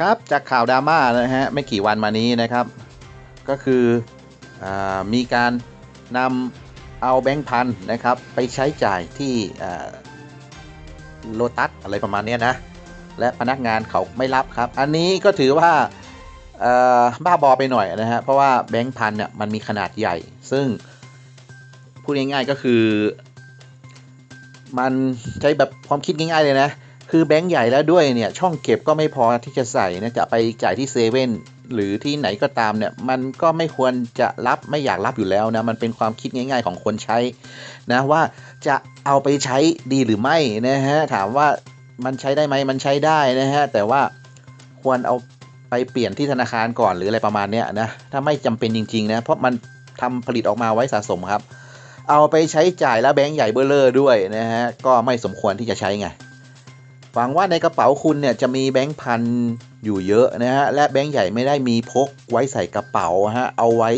ครับจากข่าวดราม่านะฮะไม่กี่วันมานี้นะครับ ก็คืออมีการนำเอาแบงค์พันนะครับ ไปใช้จ่ายที่โลตัสอะไรประมาณนี้นะ และพนักงานเขาไม่รับครับ อันนี้ก็ถือว่าบ้าบอไปหน่อยนะฮะเพราะว่าแบงค์พันเนี่ยมันมีขนาดใหญ่ ซึ่งพูดง่ายๆก็คือ มันใช้แบบความคิดง่ายๆเลยนะ คือแบงค์ใหญ่แล้วด้วยเนี่ยช่องเก็บก็ไม่พอที่จะใส่นะจะไปจ่ายที่เซเว่นหรือที่ไหนก็ตามเนี่ยมันก็ไม่ควรจะรับไม่อยากรับอยู่แล้วนะมันเป็นความคิดง่าย ๆ ของคนใช้นะว่าจะเอาไปใช้ดีหรือไม่นะฮะถามว่ามันใช้ได้ไหมมันใช้ได้นะฮะแต่ว่าควรเอาไปเปลี่ยนที่ธนาคารก่อนหรืออะไรประมาณเนี้ยนะถ้าไม่จำเป็นจริงๆนะเพราะมันทำผลิตออกมาไว้สะสมครับ เอาไปใช้จ่ายแล้วแบงค์ใหญ่เบอร์เลอร์ด้วยนะฮะก็ไม่สมควรที่จะใช้ไง หวังว่าในกระเป๋าคุณเนี่ยจะมีแบงค์พันอยู่เยอะนะฮะ และแบงค์ใหญ่ไม่ได้มีพกไว้ใส่กระเป๋าฮะ เอาไว้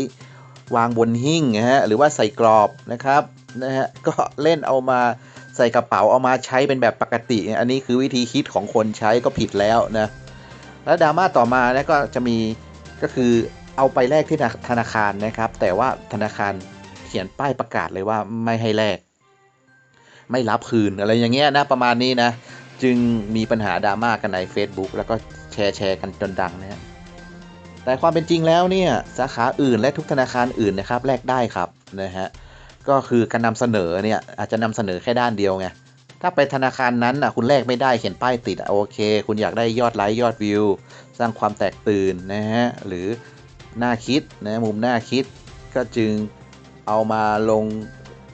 วางบนหิ้งนะฮะ หรือว่าใส่กรอบนะครับนะฮะ ก็เล่นเอามาใส่กระเป๋าเอามาใช้เป็นแบบปกติ อันนี้คือวิธีคิดของคนใช้ก็ผิดแล้วนะ แล้วดราม่าต่อมานะก็จะมีก็คือเอาไปแลกที่ธนาคารนะครับ แต่ว่าธนาคารเขียนป้ายประกาศเลยว่าไม่ให้แลกไม่รับคืนอะไรอย่างเงี้ยนะประมาณนี้นะ จึงมีปัญหาดราม่ากันใน Facebook แล้วก็แชร์แชร์กันจนดังนะฮะแต่ความเป็นจริงแล้วเนี่ยสาขาอื่นและทุกธนาคารอื่นนะครับแลกได้ครับนะฮะก็คือการนำเสนอเนี่ยอาจจะนำเสนอแค่ด้านเดียวไงถ้าไปธนาคารนั้นอะคุณแลกไม่ได้เขียนป้ายติดโอเค คุณอยากได้ยอดไลค์ยอดวิว สร้างความแตกตื่นนะฮะหรือหน่าคิดนะมุมหน่าคิดก็จึงเอามาลง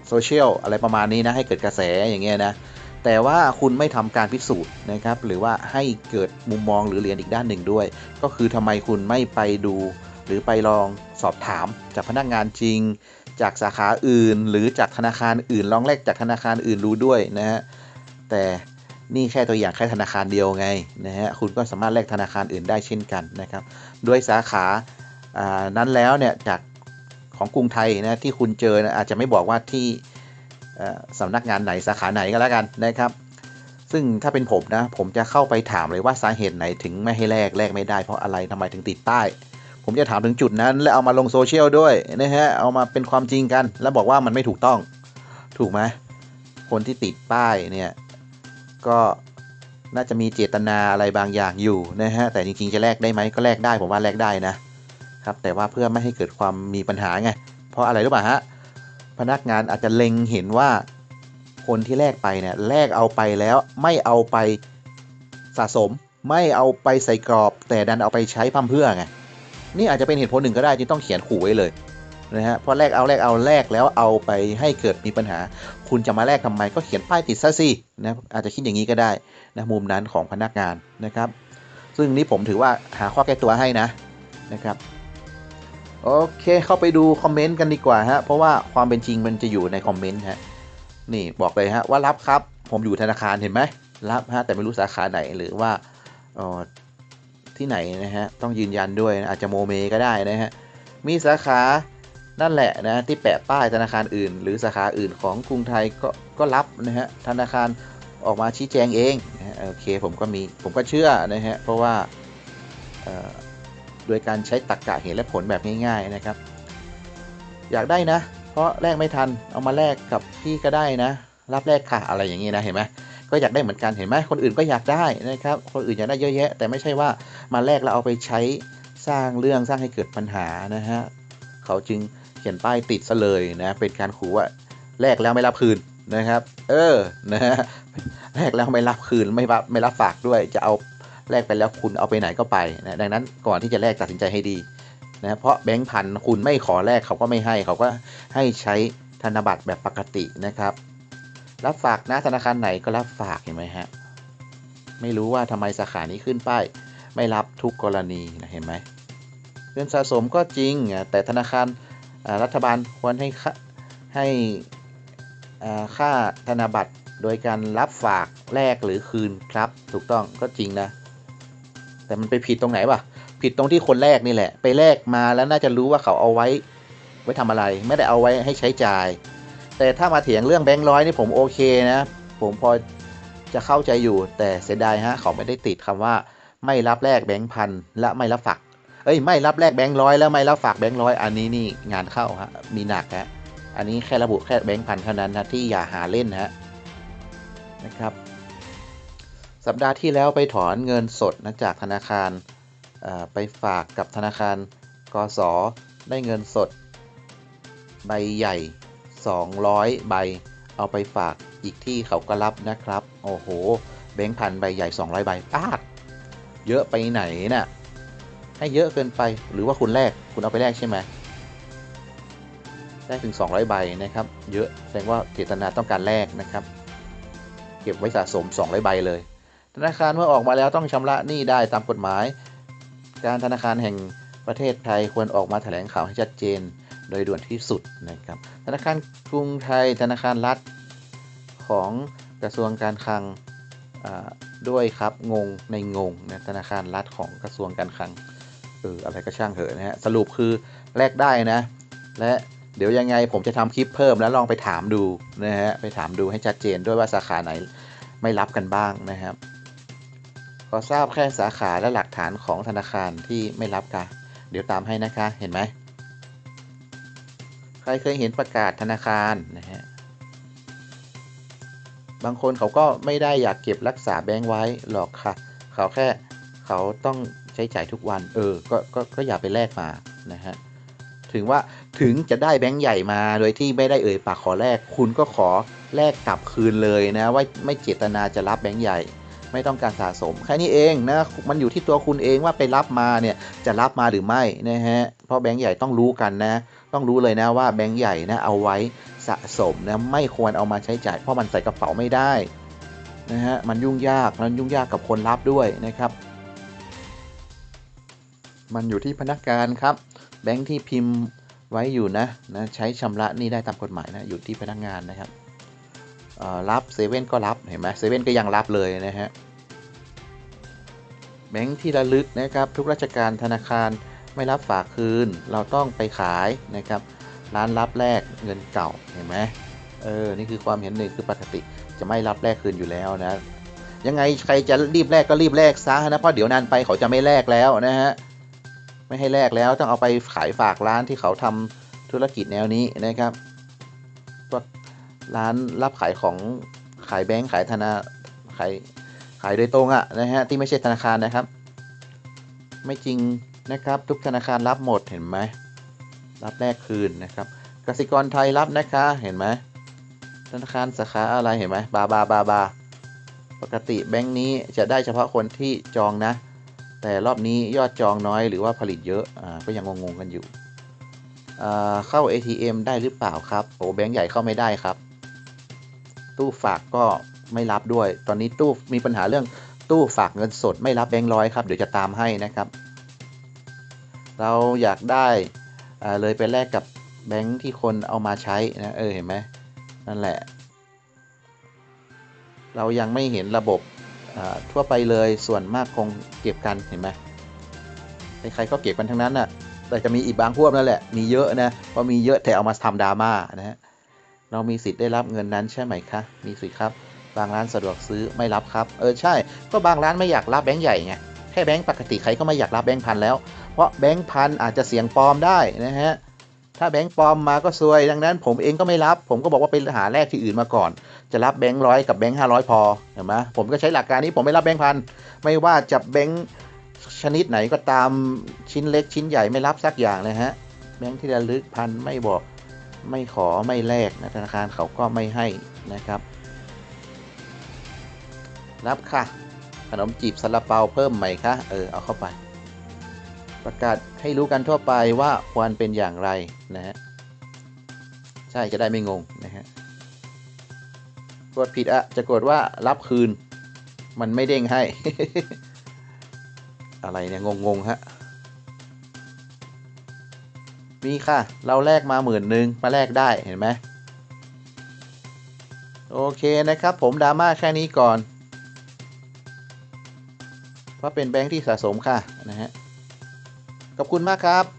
โซเชียลอะไรประมาณนี้นะให้เกิดกระแสอย่างเงี้ยนะ แต่ว่าคุณไม่ทำการพิสูจน์นะครับ หรือว่าให้เกิดมุมมองหรือเรียนอีกด้านหนึ่งด้วย ก็คือทำไมคุณไม่ไปดู หรือไปลองสอบถามจากพนักงานจริง จากสาขาอื่น หรือจากธนาคารอื่น ลองแลกจากธนาคารอื่นรู้ด้วยนะฮะแต่นี่แค่ตัวอย่างแค่ธนาคารเดียวไงนะฮะคุณก็สามารถแลกธนาคารอื่นได้เช่นกันนะครับด้วยสาขานั้นแล้วเนี่ยจากของกรุงไทยนะที่คุณเจอนะอาจจะไม่บอกว่าที่ สำนักงานไหนสาขาไหนก็แล้วกันนะครับ ซึ่งถ้าเป็นผมนะ ผมจะเข้าไปถามเลยว่าสาเหตุไหนถึงไม่ให้แลกแลกไม่ได้เพราะอะไรทำไมถึงติดป้าย ผมจะถามถึงจุดนั้น แล้วเอามาลงโซเชียลด้วยนะฮะเอามาเป็นความจริงกัน แล้วบอกว่ามันไม่ถูกต้อง ถูกไหมคนที่ติดป้ายเนี่ยก็น่าจะมีเจตนาอะไรบางอย่างอยู่นะฮะแต่จริงๆจะแลกได้ไหมก็แลกได้ผมว่าแลกได้นะครับ แต่ว่าเพื่อไม่ให้เกิดความมีปัญหาไงเพราะอะไรรู้ป่ะฮะ พนักงานอาจจะเล็งเห็นว่าคนที่แลกไปเนี่ยแลกเอาไปแล้วไม่เอาไปสะสม ไม่เอาไปใส่กรอบ แต่ดันเอาไปใช้พั่มเพื่อไงนี่อาจจะเป็นเหตุผลหนึ่งก็ได้ที่ต้องเขียนขู่ไว้เลยนะฮะพราะแลกเอาแลกเอาแลกแล้วเอาไปให้เกิดมีปัญหา คุณจะมาแลกทำไมก็เขียนป้ายติดซะสินะอาจจะคิดอย่างนี้ก็ได้นะมุมนั้นของพนักงานนะครับ ซึ่งนี้ผมถือว่าหาข้อแก้ตัวให้นะนะครับ โอเคเข้าไปดูคอมเมนต์กันดีกว่าฮะเพราะว่าความเป็นจริงมันจะอยู่ในคอมเมนต์ฮะนี่บอกเลยฮะว่ารับครับ ผมอยู่ธนาคารเห็นไหมรับฮะแต่ไม่รู้สาขาไหนหรือว่าออที่ไหนนะฮะต้องยืนยันด้วยนะอาจจะโมเมก็ได้นะฮะมีสาขานั่นแหละนะที่แปะป้ายธนาคารอื่น หรือสาขาอื่นของกรุงไทยก็ก็รับนะฮะธนาคารออกมาชี้แจงเองนะโอเคผมก็มีผมก็เชื่อนะฮะเพราะว่า โดยการใช้ตรรกกะเหตุและผลแบบง่าย ๆนะครับ อยากได้นะ เพราะแลกไม่ทันเอามาแลกกับพี่ก็ได้นะ รับแลกค่ะอะไรอย่างนี้นะเห็นไหมก็อยากได้เหมือนกันเห็นไหมคนอื่นก็อยากได้นะครับ คนอื่นอยากได้เยอะแยะ แต่ไม่ใช่ว่ามาแลกแล้วเอาไปใช้สร้างเรื่องสร้างให้เกิดปัญหานะฮะเขาจึงเขียนป้ายติดซะเลยนะเป็นการขู่ว่าแลกแล้วไม่รับคืนนะครับ เออนะฮะแลกแล้วไม่รับคืนไม่รับไม่รับฝากด้วยจะเอา แลกไปแล้วคุณเอาไปไหนก็ไปนะดังนั้นก่อนที่จะแลกตัดสินใจให้ดีนะเพราะแบงค์พันคุณไม่ขอแลกเขาก็ไม่ให้ เขาก็ให้ใช้ธนบัตรแบบปกตินะครับ รับฝากนะธนาคารไหนก็รับฝากเห็นไหมฮะไม่รู้ว่าทำไมสาขานี้ขึ้นป้ายไม่รับทุกกรณีนะเห็นไหมเงินสะสมก็จริง แต่ธนาคารรัฐบาลควรให้ให้ค่าธนบัตรโดยการรับฝากแลกหรือคืนครับ ถูกต้องก็จริงนะ แต่มันไปผิดตรงไหนวะผิดตรงที่คนแรกนี่แหละ ไปแลกมาแล้วน่าจะรู้ว่าเขาเอาไว้ ไว้ทำอะไร ไม่ได้เอาไว้ให้ใช้จ่าย แต่ถ้ามาเถียงเรื่องแบงค์ร้อยนี่ผมโอเคนะ ผมพอจะเข้าใจอยู่ แต่เสียดายฮะเขาไม่ได้ติดคำว่า ไม่รับแลกแบงค์พันและไม่รับฝากเอ้ยไม่รับแลกแบงค์ร้อยแล้วไม่รับฝากแบงค์ร้อยอันนี้นี่งานเข้าฮะมีหนักฮะอันนี้แค่ระบุแค่แบงค์พันเท่านั้นนะที่อย่าหาเล่นฮะนะครับ สัปดาห์ที่แล้วไปถอนเงินสดนะจากธนาคารไปฝากกับธนาคารกสได้เงินสด ใบใหญ่ 200 ใบ เอาไปฝากอีกที่เขาก็รับนะครับ โอ้โหแบงค์พันใบใหญ่ 200 ใบปาดเยอะไปไหนนะ่ะให้เยอะเกินไปหรือว่าคุณแลกคุณเอาไปแลกใช่ไหมได้ถึง 200 ใบนะครับ เยอะแสดงว่าเจตนาต้องการแลกนะครับ เก็บไว้สะสม 200 ใบเลย ธนาคารเมื่อออกมาแล้วต้องชำระหนี้ได้ตามกฎหมาย การธนาคารแห่งประเทศไทยควรออกมาแถลงข่าวให้ชัดเจน โดยด่วนที่สุดนะครับ ธนาคารกรุงไทย ธนาคารรัฐของกระทรวงการคลังด้วยครับงงในงงนะธนาคารรัฐของกระทรวงการคลังเอออะไรก็ช่างเถอะนะฮะสรุปคือแลกได้นะ และเดี๋ยวยังไงผมจะทำคลิปเพิ่มแล้วลองไปถามดูนะฮะไปถามดูให้ชัดเจนด้วยว่าสาขาไหนไม่รับกันบ้างนะครับ ขอทราบแค่สาขาและหลักฐานของธนาคารที่ไม่รับกันเดี๋ยวตามให้นะคะ เห็นไหม ใครเคยเห็นประกาศธนาคารนะฮะ บางคนเขาก็ไม่ได้อยากเก็บรักษาแบงค์ไว้หรอกค่ะ เขาแค่เขาต้องใช้จ่ายทุกวัน เออ ก็ ก็ ก็อย่าไปแลกมานะฮะ ถึงว่า ถึงจะได้แบงค์ใหญ่มาโดยที่ไม่ได้เอ่ยปากขอแลก คุณก็ขอแลกกลับคืนเลยนะ ว่าไม่เจตนาจะรับแบงค์ใหญ่ ไม่ต้องการสะสม แค่นี้เองนะมันอยู่ที่ตัวคุณเองว่าไปรับมาเนี่ยจะรับมาหรือไม่นะฮะเพราะแบงค์ใหญ่ต้องรู้กันนะ ต้องรู้เลยนะว่าแบงค์ใหญ่นะเอาไว้สะสมนะไม่ควรเอามาใช้จ่าย เพราะมันใส่กระเป๋าไม่ได้นะฮะมันยุ่งยากมันยุ่งยากกับคนรับด้วยนะครับ มันอยู่ที่พนักงานครับ แบงค์ที่พิมพ์ไว้อยู่นะนะใช้ชำระนี่ได้ตามกฎหมายนะอยู่ที่พนักงานนะครับ รับเซเว่นก็รับเห็นไหมเซเว่นก็ยังรับเลยนะฮะแบงค์ที่ระลึกนะครับทุกราชการธนาคารไม่รับฝากคืน เราต้องไปขายนะครับร้านรับแลกเงินเก่าเห็นไหมเออนี่คือความเห็นหนึ่งคือปกติจะไม่รับแลกคืนอยู่แล้วนะยังไงใครจะรีบแลกก็รีบแลกซะนะเพราะเดี๋ยวนานไปเขาจะไม่แลกแล้วนะฮะไม่ให้แลกแล้วต้องเอาไปขายฝากร้านที่เขาทำธุรกิจแนวนี้นะครับ ร้านรับขายของขายแบงค์ขายธนาขายขายโดยตรงอะนะฮะที่ไม่ใช่ธนาคารนะครับ ไม่จริงนะครับทุกธนาคารรับหมดเห็นไหมรับแลกคืนนะครับกสิกรไทยรับนะคะเห็นไหมธนาคารสาขาอะไรเห็นไหมบาบาบาบาปกติแบงค์นี้จะได้เฉพาะคนที่จองนะ แต่รอบนี้ยอดจองน้อยหรือว่าผลิตเยอะอ่าก็ยังงงๆกันอยู่เข้า ATM ได้หรือเปล่าครับโอ้แบงค์ใหญ่เข้าไม่ได้ครับ ตู้ฝากก็ไม่รับด้วย ตอนนี้ตู้มีปัญหาเรื่องตู้ฝากเงินสดไม่รับแบงค์ร้อยครับ เดี๋ยวจะตามให้นะครับ เราอยากได้เลยไปแลกกับแบงค์ที่คนเอามาใช้นะเออเห็นไหมนั่นแหละ เรายังไม่เห็นระบบทั่วไปเลยส่วนมากคงเก็บกันเห็นไหมใครๆก็เก็บกันทั้งนั้นน่ะแต่จะมีอีกบางพวกนั่นแหละมีเยอะนะเพราะมีเยอะแต่เอามาทำดราม่านะฮะ เรามีสิทธิ์ได้รับเงินนั้นใช่ไหมคะ มีสิทธิ์ครับ บางร้านสะดวกซื้อไม่รับครับ เออใช่ ก็บางร้านไม่อยากรับแบงค์ใหญ่ไง แค่แบงค์ปกติใครก็ไม่อยากรับแบงค์พันแล้ว เพราะแบงค์พันอาจจะเสียงปลอมได้นะฮะ ถ้าแบงค์ปลอมมาก็ซวย ดังนั้น ผมเองก็ไม่รับ ผมก็บอกว่าไปหาแลกที่อื่นมาก่อน จะรับแบงค์ร้อยกับแบงค์ห้าร้อยพอ เห็นไหมผมก็ใช้หลักการนี้ผมไม่รับแบงค์พัน ไม่ว่าจะแบงค์ชนิดไหนก็ตามชิ้นเล็กชิ้นใหญ่ไม่รับสักอย่างเลยฮะ แบงค์ที่ระลึกพันไม่บอก ไม่ขอไม่แลกนะธนาคารเขาก็ไม่ให้นะครับ รับค่ะ ขนมจีบซาลาเปาเพิ่มใหม่คะเออเอาเข้าไป ประกาศให้รู้กันทั่วไปว่าควรเป็นอย่างไรนะฮะใช่จะได้ไม่งงนะฮะกดผิดอะจะกดว่ารับคืน มันไม่เด้งให้ อะไรเนี่ยงงงฮะ มีค่ะ เราแลกมาหมื่นหนึ่งมาแลกได้เห็นไหมโอเคนะครับ ผมดราม่าแค่นี้ก่อน เพราะเป็นแบงค์ที่สะสมค่ะนะฮะขอบคุณมากครับ